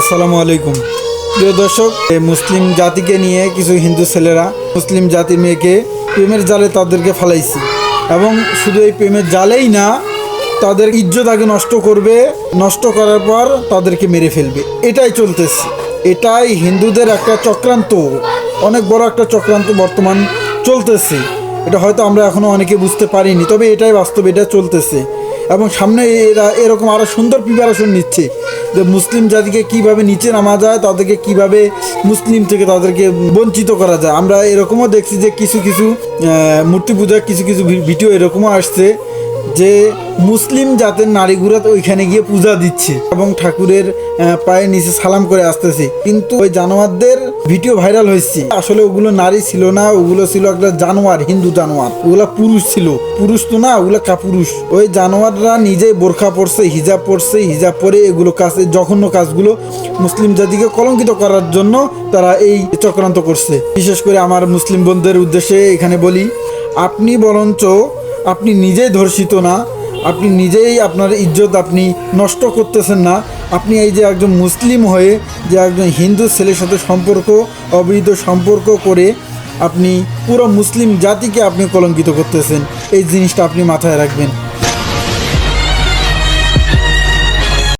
আসসালামু আলাইকুম। প্রিয় দর্শক মুসলিম জাতিকে নিয়ে কিছু হিন্দু ছেলেরা মুসলিম জাতির মেয়েকে প্রেমের জালে তাদেরকে ফালাইছে এবং শুধু এই প্রেমের জালেই না, তাদের ইজ্জত আগে নষ্ট করবে, নষ্ট করার পর তাদেরকে মেরে ফেলবে। এটাই চলতেছে। এটাই হিন্দুদের একটা চক্রান্ত। অনেক বড় একটা চক্রান্ত বর্তমান চলতেছে। এটা হয়তো আমরা এখনও অনেকে বুঝতে পারিনি, তবে এটাই বাস্তব এটা চলতেছে। এবং সামনে এরা এরকম আরও সুন্দর প্রিপারেশন নিচ্ছে যে মুসলিম জাতিকে কীভাবে নিচে নামা যায়, তাদেরকে কীভাবে মুসলিম থেকে তাদেরকে বঞ্চিত করা যায়। আমরা এরকমও দেখছি যে কিছু কিছু মূর্তি পূজার কিছু কিছু ভিডিও এরকমও আসছে যে মুসলিম জাতের নারীগুলা তো ওইখানে গিয়ে পূজা দিচ্ছে এবং ঠাকুরের পায়ের নিচে সালাম করে আসতেছে। কিন্তু ওই জানোয়ারদের ভিডিও ভাইরাল হয়েছে। আসলে ওগুলো নারী ছিল না, ওগুলো ছিল একটা জানোয়ার, হিন্দু জানোয়ার। ওগুলা পুরুষ ছিল। পুরুষ তো না, ওগুলো কাপুরুষ। ওই জানোয়াররা নিজেই বোরখা পরছে, হিজাব পরছে, হিজাব পরে এগুলো কাজ জঘন্য কাজগুলো মুসলিম জাতিকে কলঙ্কিত করার জন্য তারা এই চক্রান্ত করছে। বিশেষ করে আমার মুসলিম বন্ধুদের উদ্দেশ্যে এখানে বলি, আপনি বরঞ্চ আপনি নিজেই ধর্ষিত না আপনি নিজেই আপনার ইজ্জত আপনি নষ্ট করতেছেন না। আপনি এই যে একজন মুসলিম হয়ে যে একজন হিন্দু ছেলের সাথে সম্পর্ক, অবৈধ সম্পর্ক করে আপনি পুরো মুসলিম জাতিকে আপনি কলঙ্কিত করতেছেন, এই জিনিসটা আপনি মাথায় রাখবেন।